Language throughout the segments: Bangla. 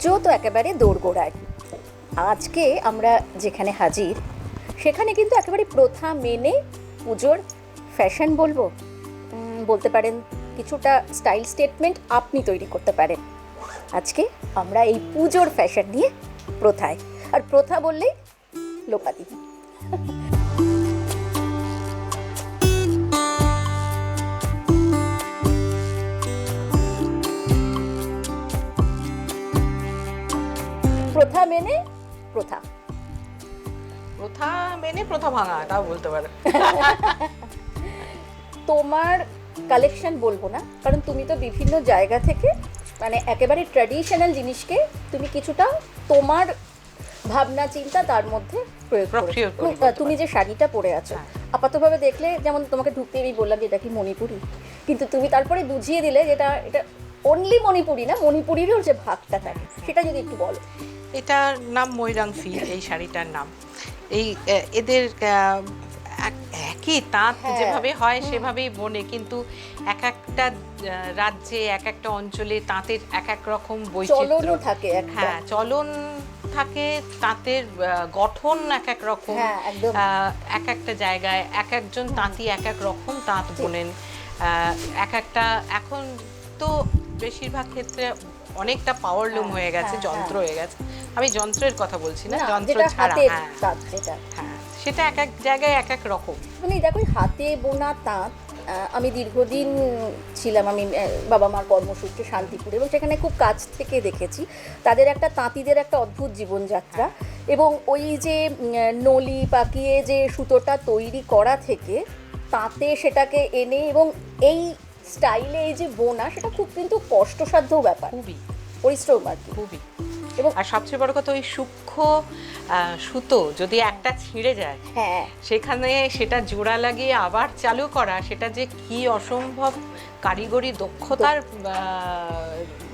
পুজো তো একেবারে দোরগোড়ায়। আজকে আমরা যেখানে হাজির, সেখানে কিন্তু একেবারে প্রথা মেনে পুজোর ফ্যাশন বলব। বলতে পারেন কিছুটা স্টাইল স্টেটমেন্ট আপনি তৈরি করতে পারেন। আজকে আমরা এই পুজোর ফ্যাশন নিয়ে প্রথায়। আর প্রথা বললেই লোকাদি মেনে প্রথা। প্রথা মেনে প্রথা ভাঙা তাও বলতে পারে। তোমার কালেকশন বলব না কারণ তুমি তো বিভিন্ন জায়গা থেকে মানে একেবারে ট্র্যাডিশনাল জিনিসকে তুমি কিছুটা তোমার ভাবনা চিন্তা তার মধ্যে প্রয়োগ করো তুমি যে শাড়িটা পরে আছো হ্যাঁ। আপাতভাবে দেখলে যেমন তোমাকে ঢুকতে আমি বললাম যে এটা কি মণিপুরি কিন্তু তুমি তারপরে বুঝিয়ে দিলে যেটা এটা অনলি মণিপুরি না মণিপুরিরও যে ভাগটা থাকে সেটা যদি একটু বলো। এটার নাম ময়রাংফি এই শাড়িটার নাম। এই এদের এক- একই তাঁত হ্যাঁ, যেভাবে হয় সেভাবেই বনে কিন্তু এক একটা রাজ্যে এক একটা অঞ্চলে তাঁতের এক এক রকম বৈচিত্র্য। থাকে হ্যাঁ চলন থাকে তাঁতের গঠন এক এক রকম। হ্যাঁ, এক একটা জায়গায় এক একজন তাঁতি এক এক রকম তাঁত বোনেন। এক একটা এখন তো বেশিরভাগ ক্ষেত্রে অনেকটা পাওয়ার লুম হয়ে গেছে হ্যাঁ, যন্ত্র হয়ে। গেছে। আমি যন্ত্রের কথা বলছি না যন্ত্র ছাড়া হ্যাঁ। হ্যাঁ সেটা এক এক জায়গায় এক এক রকম। মানে দেখো হাতে বোনা তাঁত আমি দীর্ঘদিন ছিলাম আমি বাবা মার কর্মসূত্রে শান্তিপুরে এবং সেখানে খুব কাছ থেকে দেখেছি তাদের একটা তাঁতিদের একটা অদ্ভুত জীবনযাত্রা। এবং ওই যে নলি পাকিয়ে যে সুতোটা তৈরি করা থেকে তাঁতে সেটাকে এনে এবং এই স্টাইলে এই যে বোনা সেটা খুব কিন্তু কষ্টসাধ্য ব্যাপার। খুবই। পরিশ্রম আর কি। খুবই। এবং আর সবচেয়ে বড় কথা ওই সূক্ষ্ম সুতো যদি একটা ছিঁড়ে যায় হ্যাঁ। সেখানে সেটা জোড়া লাগিয়ে আবার চালু করা সেটা যে কি অসম্ভব কারিগরি দক্ষতার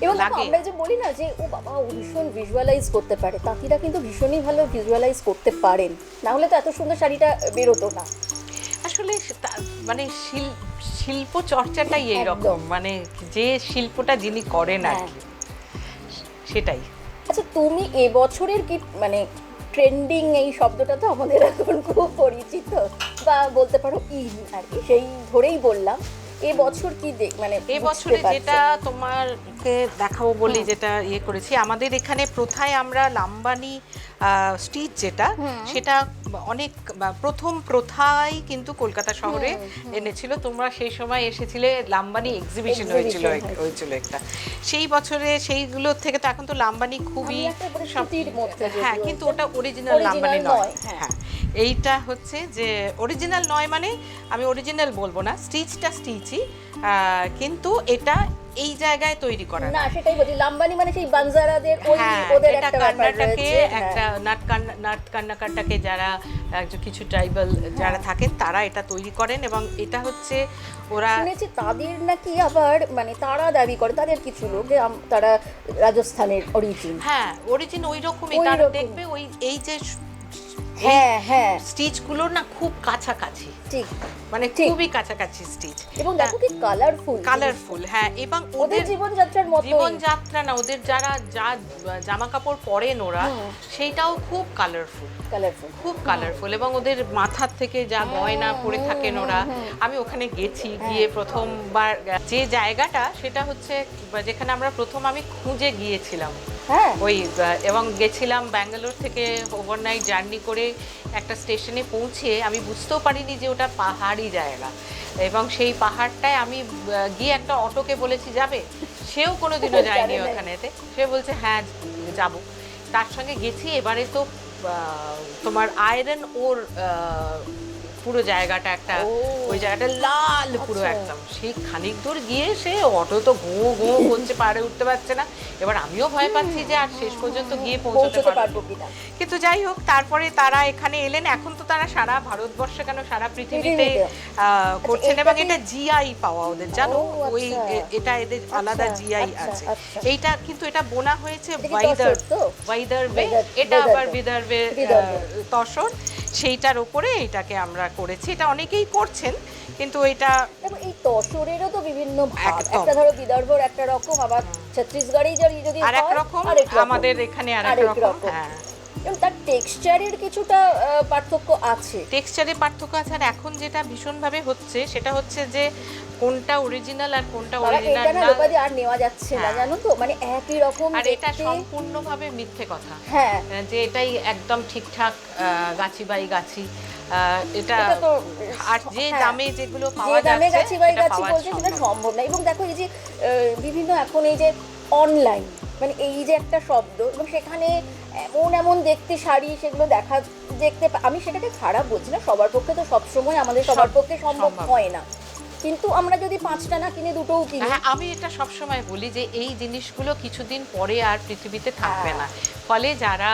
এবং আমরা যে বলি না যে ও বাবা ভীষণ ভিজুয়ালাইজ করতে পারে। তাঁতিরা কিন্তু ভীষণই ভালো ভিজুয়ালাইজ করতে পারেন। না হলে তো এত সুন্দর শাড়িটা বেরোতো না। আসলে মানে শিল- শিল্প চর্চাটাই এইরকম মানে যে শিল্পটা যিনি করেন আর হ্যাঁ। কি। সেটাই। আচ্ছা তুমি এবছরের কি মানে ট্রেন্ডিং এই শব্দটা তো আমাদের এখন খুব পরিচিত বা বলতে পারো ইন আর কি সেই ধরেই বললাম। এবছর কি দেখ মানে এই বছরে যেটা তোমারকে দেখাবো বলে যেটা ইয়ে করেছি আমাদের এখানে প্রথায় আমরা লাম্বানি স্টিচ যেটা সেটা অনেক প্রথম প্রথাই কিন্তু কলকাতা শহরে এনেছিল। তোমরা সেই সময় এসেছিলে লাম্বানি এক্সিবিশন হয়েছিল হয়েছিল। একটা। সেই বছরে সেইগুলো থেকে তো এখন তো লাম্বানি খুবই হ্যাঁ কিন্তু ওটা অরিজিনাল লাম্বানি নয়, নয় হ্যাঁ। হ্যাঁ এইটা হচ্ছে যে অরিজিনাল নয় মানে আমি অরিজিনাল বলব না স্টিচটা স্টিচই কিন্তু এটা এই জায়গায় তৈরি করা না সেটাই বলছি লাম্বানি মানে সেই বানজারাদের ওই হ্যাঁ ওদের একটা কান্নাটাকে হ্যাঁ। একটা নাট কান্না নাট কান্নাকারটাকে যারা কিছু ট্রাইবাল যারা থাকেন তারা এটা তৈরি করেন এবং এটা হচ্ছে ওরা শুনেছি তাদের নাকি আবার মানে তারা দাবি করে তাদের কিছু লোক যে তারা রাজস্থানের অরিজিন হ্যাঁ অরিজিন ওই রকমই তারা দেখবে ওই এই যে হ্যাঁ হ্যাঁ। স্টিচগুলোর না খুব কাছাকাছি। ঠিক। মানে খুবই কাছাকাছি স্টিচ। এবং দেখো কি কালারফুল কালারফুল হ্যাঁ এবং ওদের জীবনযাত্রার মতো জীবনযাত্রা না ওদের যারা যা জামা কাপড় পরেন ওরা হুম। সেইটাও খুব কালারফুল কালারফুল খুব কালারফুল এবং ওদের মাথার থেকে যা গয়না পরে থাকেন ওরা আমি ওখানে গেছি গিয়ে প্রথমবার যে জায়গাটা সেটা হচ্ছে যেখানে আমরা প্রথম আমি খুঁজে গিয়েছিলাম। হ্যাঁ। ওই এবং গেছিলাম ব্যাঙ্গালোর থেকে ওভারনাইট জার্নি করে একটা স্টেশনে পৌঁছে আমি বুঝতেও পারিনি যে ওটা পাহাড়ি জায়গা এবং সেই পাহাড়টায় আমি গিয়ে একটা অটোকে বলেছি যাবে? সেও কোনোদিনও যায়নি। ওখানেতে। সে বলছে হ্যাঁ যাব। তার সঙ্গে গেছি এবারে তো তোমার আয়রন ওর পুরো জায়গাটা একটা ওই জায়গাটা লাল পুরো আচ্ছা। একদম। সেই খানিক দূর গিয়ে সে অটো তো ঘো ঘো করছে পারে উঠতে পারছে না। এবার আমিও ভয় পাচ্ছি যে আর শেষ পর্যন্ত গিয়ে পৌঁছতে পারব কিনা। কিন্তু যাই হোক তারপরে তারা এখানে এলেন। এখন তো তারা সারা ভারতবর্ষে কেন সারা পৃথিবীতে। আহ, করছেন এবং এটা জিআই পাওয়া ওদের জানো? ওই আচ্ছা। এটা এদের আলাদা আচ্ছা, জিআই আচ্ছা, আছে। আচ্ছা। এইটা কিন্তু এটা বোনা হয়েছে ওয়াইদার ওয়াইদার এটা আবার বিদর্ভে। তসর। সেইটার ওপরে এটাকে আমরা করেছি। এটা অনেকেই করছেন কিন্তু এটা এই তসরেরও তো বিভিন্ন ভাগ। একটা ধরো বিদর্ভর একটা রকম আবার ছত্তিশগড়েই যদি আর এক রকম আরেক রকম। আমাদের এখানে আর এক আরেক রকম। হ্যাঁ। তার টেক্সচারের কিছুটা পার্থক্য আছে। টেক্সচারে পার্থক্য আছে আর এখন যেটা ভীষণভাবে হচ্ছে সেটা হচ্ছে যে কোনটা অরিজিনাল আর কোনটা অরিজিনাল না লোকাদি আর নেওয়া যাচ্ছে না হ্যাঁ। জানো তো? মানে একই রকম আর এটা সম্পূর্ণভাবে মিথ্যে কথা। হ্যাঁ। যে এটাই একদম ঠিকঠাক গাছি বাই গাছি। এটা আর যে হ্যাঁ। দামে যেগুলো পাওয়া দামে যাচ্ছে গাছি বাই গাছি বলছে সেটা সম্ভব। সম্ভব না। এবং দেখো এই যে বিভিন্ন এখন এই যে অনলাইন মানে এই যে একটা শব্দ এবং সেখানে এমন এমন দেখতে শাড়ি সেগুলো দেখা দেখতে আমি সেটাকে খারাপ বলছি না সবার পক্ষে তো সবসময় আমাদের সবার পক্ষে সম্ভব সম্ভব। হয় না কিন্তু আমরা যদি পাঁচটা না কিনে দুটোও কিনি। হ্যাঁ আমি এটা সবসময় বলি যে এই জিনিসগুলো কিছুদিন পরে আর পৃথিবীতে থাকবে হ্যাঁ। না ফলে যারা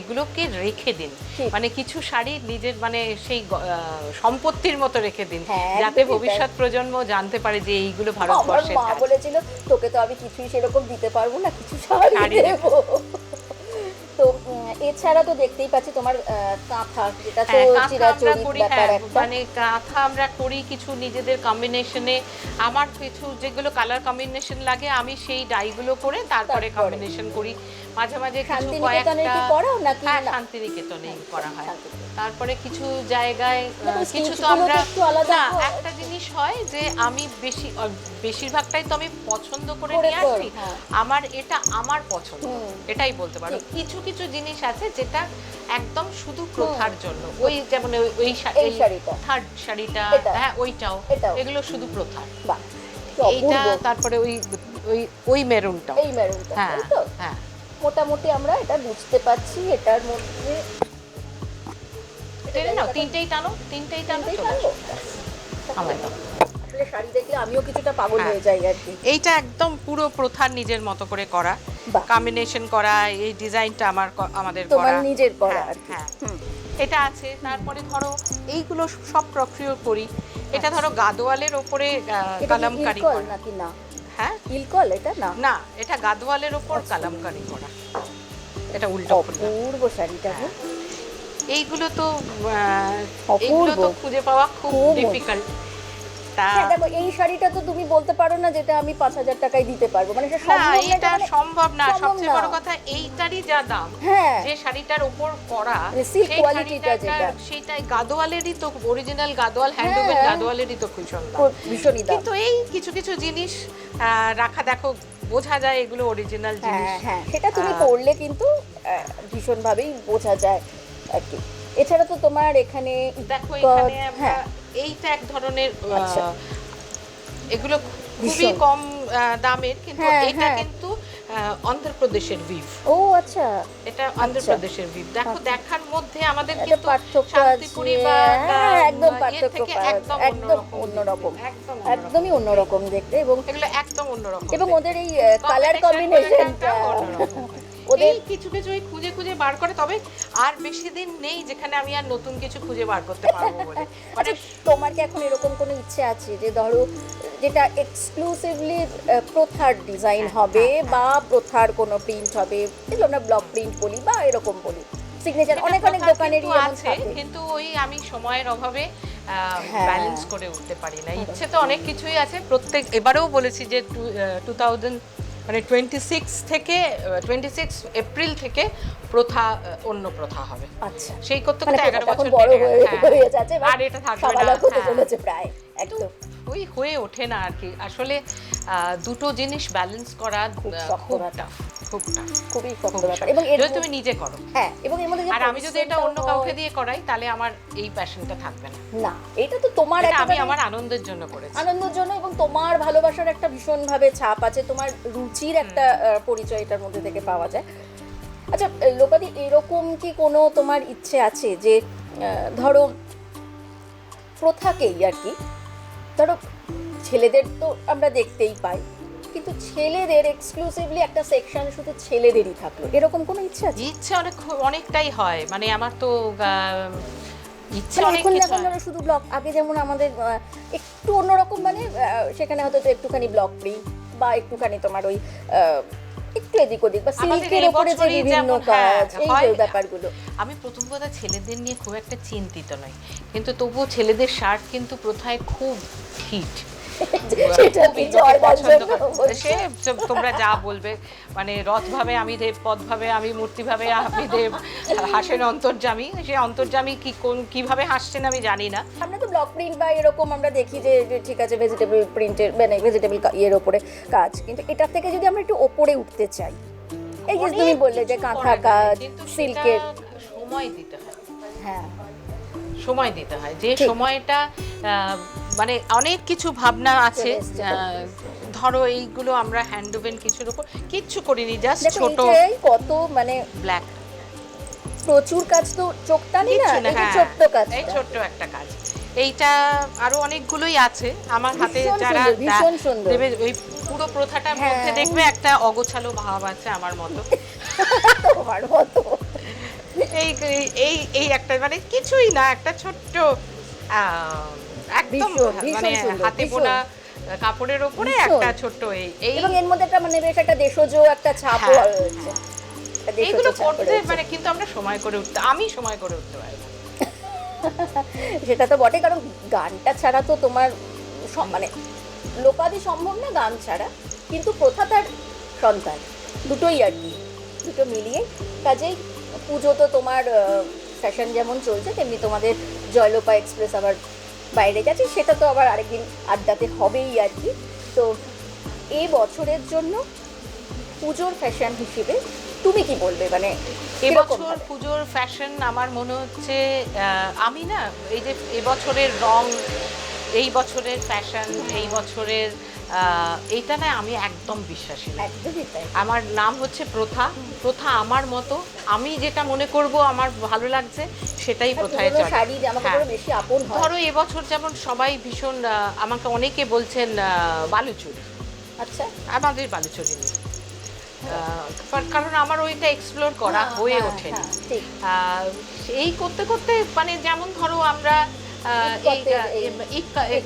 এগুলোকে রেখে দিন। মানে কিছু শাড়ি নিজের মানে সেই সম্পত্তির মতো রেখে দিন। হ্যাঁ, যাতে ভবিষ্যৎ প্রজন্ম জানতে পারে যে এইগুলো ভারতবর্ষে মা বলেছিল তোকে তো আমি কিছুই সেরকম দিতে পারব না কিছু শাড়ি দেবো। এছাড়া তো দেখতেই পাচ্ছি তোমার কাঁথা যেটা তো হ্যাঁ, চিরাচরিত করি ব্যাপার হ্যাঁ মানে কাঁথা আমরা করি কিছু নিজেদের কম্বিনেশনে আমার কিছু যেগুলো কালার কম্বিনেশন লাগে আমি সেই ডাইগুলো করে তারপরে। কম্বিনেশন করি। মাঝে মাঝে কিছু শান্তিনিকেতনে কয়েকটা নাকি হ্যাঁ? করা হয়। তারপরে কিছু জায়গায় কিছু তো আমরা না একটা জিনিস হয় যে আমি বেশি বেশিরভাগটাই তো আমি পছন্দ করে করে নিয়ে আসি। হ্যাঁ। আমার এটা আমার পছন্দ। এটাই বলতে পারো। কিছু কিছু জিনিস আছে যেটা একদম শুধু প্রথার জন্য। ওই যেমন ওই-। থার্ড শাড়িটা। হ্যাঁ ওইটাও। এগুলো শুধু প্রথার এইটা তারপরে ওই ওই ওই মেরুনটা এই মেরুনটা হ্যাঁ হ্যাঁ। মোটামুটি আমরা এটা বুঝতে পারছি এটার মধ্যে তিনটেই টানো তিনটেই টানো তিনটেই চলে টানবো? আসো। আমায় দাও। শাড়ি দেখলে আমিও কিছুটা পাগল হ্যাঁ। যাই আর কি এইটা একদম পুরো প্রথার নিজের মতো করে করা। কম্বিনেশন করা এই ডিজাইনটা আমার আমাদের করা নিজের করা হ্যাঁ, হ্যাঁ এটা আছে তারপরে ধরো এইগুলো সব প্রক্রিয় করি এটা ধরো গাদোয়ালের ওপরে কালামকারি করা নাকি না হ্যাঁ ইলকল এটা না না এটা গাদোয়ালের ওপর। কালামকারি করা এটা উল্টো অপূর্ব শাড়িটা গো। এইগুলো তো। এইগুলো তো খুঁজে পাওয়া খুব খুব। ডিফিকাল্ট তা হ্যাঁ দেখো এই শাড়িটা তো তুমি বলতে পারো না যেটা আমি পাঁচ হাজার টাকায় দিতে পারব। মানে এটা না সম্ভব না এটা মানে- সম্ভব না। সবচেয়ে বড় কথা এইটারই যা দাম হ্যাঁ। যে শাড়িটার উপর করা মানে silk সেই quality টা শাড়িটা যেটা। সেটাই গাদোয়ালেরই তো অরিজিনাল গাদোয়াল হ্যান্ডলুমের হ্যাঁ। গাদোয়ালেরই তো ভীষণ দাম। ভীষণই দাম। কিন্তু এই কিছু কিছু জিনিস আহ, রাখা দেখো বোঝা যায় এগুলো অরিজিনাল জিনিস। হ্যাঁ হ্যাঁ সেটা তুমি করলে কিন্তু ভীষণভাবেই বোঝা যায় আর কি। এছাড়া তো তোমার এখানে দেখো এখানে হ্যাঁ। এইটা এক ধরনের আচ্ছা। এগুলো খুবই কম দামের কিন্তু হ্যাঁ, এটা হ্যাঁ। কিন্তু অন্ধ্রপ্রদেশের ভিভ ও আচ্ছা এটা অন্ধ্রপ্রদেশের ভিভ দেখো আচ্ছা। দেখার মধ্যে আমাদের কিন্তু পার্থক্য শান্তিপুরি। বা হ্যাঁ, একদম পার্থক্য। একদম অন্যরকম একদমই অন্যরকম দেখতে এবং এগুলো একদম অন্যরকম এবং ওদের এই কালার কম্বিনেশনটা অন্যরকম। ওদের কিছু কিছু ওই খুঁজে খুঁজে বার করে তবে আর বেশি দিন নেই যেখানে আমি আর নতুন কিছু খুঁজে বার করতে পারব বলে। মানে আচ্ছা তোমার কি এখন এরকম কোনো ইচ্ছে আছে যে ধরো যেটা এক্সক্লুসিভলি প্রথার ডিজাইন হ্যাঁ, হবে বা প্রথার কোনো প্রিন্ট হবে যেগুলো আমরা ব্লক প্রিন্ট বলি বা এরকম বলি? সিগনেচার অনেক অনেক দোকানেরই আছে কিন্তু ওই আমি সময়ের অভাবে হ্যাঁ। ব্যালেন্স করে উঠতে পারি না। ইচ্ছে তো অনেক কিছুই আছে। প্রত্যেক এবারেও বলেছি যে টু থাউজেন্ড মানে টোয়েন্টি সিক্স থেকে টোয়েন্টি সিক্স এপ্রিল থেকে প্রথা অন্য প্রথা হবে আচ্ছা সেই করতে মানে করতে এগারো বছর বড় হয়ে হ্যাঁ। যাচ্ছে আর এটা থাকবে না হ্যাঁ। প্রায় একদম ওই হয়ে ওঠে না আর কি আসলে আহ, দুটো জিনিস ব্যালেন্স করা খুব। টাফ খুব খুবই ব্যাপার। এবং মধ্যে- তুমি নিজে করো। হ্যাঁ এবং এর মধ্যে আর আমি যদি এটা অন্য কাউকে দিয়ে করাই তাহলে আমার এই প্যাশনটা থাকবে না। না এটা তো তোমার এটা আমি আমার আনন্দের জন্য করেছি। আনন্দের জন্য এবং তোমার ভালোবাসার একটা ভীষণভাবে ছাপ আছে তোমার রুচির একটা পরিচয় এটার মধ্যে থেকে পাওয়া যায়। আচ্ছা লোকাদি এরকম কি কোনো তোমার ইচ্ছে আছে যে ধরো প্রথাকেই আর কি ধরো ছেলেদের তো আমরা দেখতেই পাই কিন্তু ছেলেদের এক্সক্লুসিভলি একটা সেকশন শুধু ছেলেদেরই থাকল। এরকম কোনো ইচ্ছে আছে? ইচ্ছে অনেক অনেকটাই হয়। মানে আমার তো মানে অনেক এখন হয়। শুধু ব্লক আগে যেমন আমাদের একটু অন্যরকম মানে সেখানে হয়তো একটুখানি ব্লক প্রিন্ট বা একটুখানি তোমার ওই একটু এদিক ওদিক বা সিল্কের ওপরে যে বিভিন্ন হ্যাঁ, কাজ এই যে ব্যাপারগুলো। আমি প্রথম কথা ছেলেদের নিয়ে খুব একটা চিন্তিত নই। কিন্তু তবুও ছেলেদের শার্ট কিন্তু প্রথায় খুব হিট সেটা সে তোমরা যা বলবে মানে রথভাবে আমি দেব পদভাবে আমি মূর্তিভাবে আমি দেব হাসেন অন্তর্জামী সে অন্তর্জামী কি কোন কীভাবে হাসছেন আমি জানি না। আমরা তো ব্লক প্রিন্ট বা এরকম আমরা দেখি যে ঠিক আছে ভেজিটেবল প্রিন্টের মানে ভেজিটেবল ইয়ের ওপরে কাজ। কিন্তু এটার থেকে যদি আমরা একটু ওপরে উঠতে চাই এই যে তুমি বললে যে কাঁথা কাজ সিল্কের সময় দিতে হয়। হ্যাঁ। সময় দিতে হয়। যে সময়টা মানে অনেক কিছু ভাবনা আছে ধরো এইগুলো আমরা হ্যান্ড ওভেন কিছুর উপর কিচ্ছু করিনি জাস্ট ছোট কত মানে ব্ল্যাক। প্রচুর কাজ তো চোখ টানি না হ্যাঁ ছোট্ট কাজ এই ছোট্ট একটা কাজ। এইটা আরও অনেকগুলোই আছে আমার হাতে যারা। দেবে ওই পুরো প্রথাটার হ্যাঁ। মধ্যে দেখবে একটা অগোছালো ভাব আছে আমার মতো। তোমার মতো। এই এই এই একটা মানে কিছুই না একটা ছোট্ট আহ, একদম মানে হাতে বোনা কাপড়ের ওপরে একটা ছোট্ট এই এবং এর মধ্যে একটা মানে বেশ একটা দেশজ একটা ছাপও হ্যাঁ, রয়েছে। এইগুলো করতে মানে কিন্তু আমরা সময় করে উঠতে আমি সময় করে উঠতে পারি না। সেটা তো বটে কারণ গানটা ছাড়া তো তোমার মানে লোকাদি সম্ভব না গান ছাড়া কিন্তু প্রথা তার সন্তান দুটোই আর কি দুটো মিলিয়ে। কাজেই পুজো তো তোমার ফ্যাশন যেমন চলছে তেমনি তোমাদের জয়লোপা এক্সপ্রেস আবার বাইরে যাচ্ছি সেটা তো আবার আরেকদিন আড্ডাতে হবেই আর কি। তো এ বছরের জন্য পুজোর ফ্যাশন হিসেবে তুমি কি বলবে? মানে এবছর পুজোর ফ্যাশন আমার মনে হচ্ছে আমি না এই যে এবছরের রং এই বছরের ফ্যাশন এই বছরের এইটা না আমি একদম বিশ্বাসী না আমার নাম হচ্ছে প্রথা। প্রথা আমার মতো। আমি যেটা মনে করব আমার ভালো লাগছে সেটাই প্রথায় হ্যাঁ। আপন হয়। ধরো এবছর যেমন সবাই ভীষণ আমাকে অনেকে বলছেন বালুচুরি। আচ্ছা। আমাদের বালুচুরি কার- কারণ আমার ওইটা এক্সপ্লোর করা হ্যাঁ, হয়ে ওঠেনি। এই করতে করতে মানে যেমন ধরো আমরা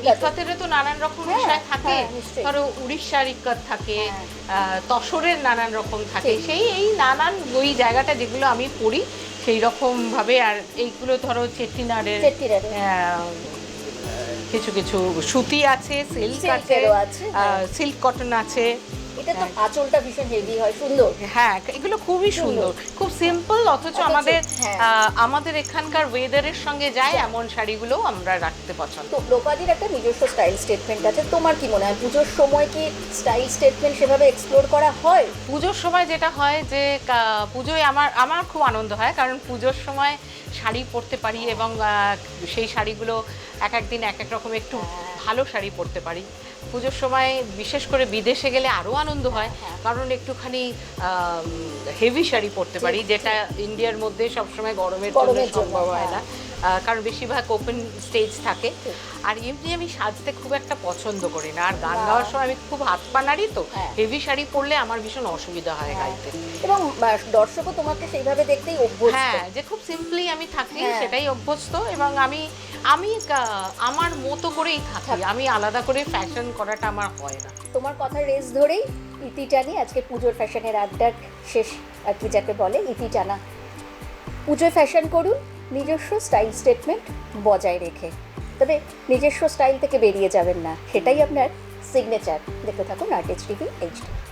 ইক্কাতেরও তো নানান রকম হ্যাঁ, বিষয় থাকে হ্যাঁ, ধরো উড়িষ্যার ইক্কাত থাকে হ্যাঁ। তসরের নানান রকম থাকে সেই এই নানান ওই জায়গাটা যেগুলো আমি পড়ি সেই রকম ভাবে আর এইগুলো ধরো। আহ, কিছু কিছু সুতি আছে সিল্ক আছে। সিল্ক কটন আছে এটা তো আঁচলটা ভীষণ হেভি হয় সুন্দর। হ্যাঁ এগুলো খুবই সুন্দর। খুব সিম্পল অথচ আমাদের হ্যাঁ। আমাদের এখানকার ওয়েদারের সঙ্গে যায় এমন শাড়িগুলো আমরা রাখতে পছন্দ তো লোকাদির একটা নিজস্ব স্টাইল স্টেটমেন্ট আছে। তোমার কি মনে হয় পুজোর সময় কি স্টাইল স্টেটমেন্ট সেভাবে এক্সপ্লোর করা হয়? পুজোর সময় যেটা হয় যে পুজোয় আমার আমার খুব আনন্দ হয় কারণ পুজোর সময় শাড়ি পরতে পারি এবং সেই শাড়িগুলো এক এক দিন এক এক রকম একটু ভালো শাড়ি পরতে পারি। পুজোর সময় বিশেষ করে বিদেশে গেলে আরও আনন্দ হয় কারণ একটুখানি হেভি শাড়ি পরতে পারি যেটা ইন্ডিয়ার মধ্যে সবসময় গরমের জন্য সম্ভব হয় না। হ্যাঁ। কারণ বেশিরভাগ ওপেন স্টেজ থাকে। আর এমনি আমি সাজতে খুব একটা পছন্দ করি না। আর গান গাওয়ার সময় আমি খুব হাত পা নাড়ি তো হ্যাঁ। হেভি শাড়ি পরলে আমার ভীষণ অসুবিধা হয় গাইতে। এবং দর্শকও তোমাকে সেইভাবে দেখতেই অভ্যস্ত। হ্যাঁ যে খুব সিম্পলি আমি থাকি হ্যাঁ। সেটাই অভ্যস্ত। এবং আমি আমি আমার মতো করেই থাকি। থাকি। আমি আলাদা করে ফ্যাশন করাটা আমার হয় না। তোমার কথা রেস ধরেই ইতি টানি। আজকে পুজোর ফ্যাশনের আড্ডার শেষ আর কি যাকে বলে ইতি টানা। পুজোয় ফ্যাশন করুন নিজস্ব স্টাইল স্টেটমেন্ট বজায় রেখে। তবে নিজস্ব স্টাইল থেকে বেরিয়ে যাবেন না। সেটাই আপনার সিগনেচার দেখতে থাকুন আর্টিস্ট টিভি এইচডি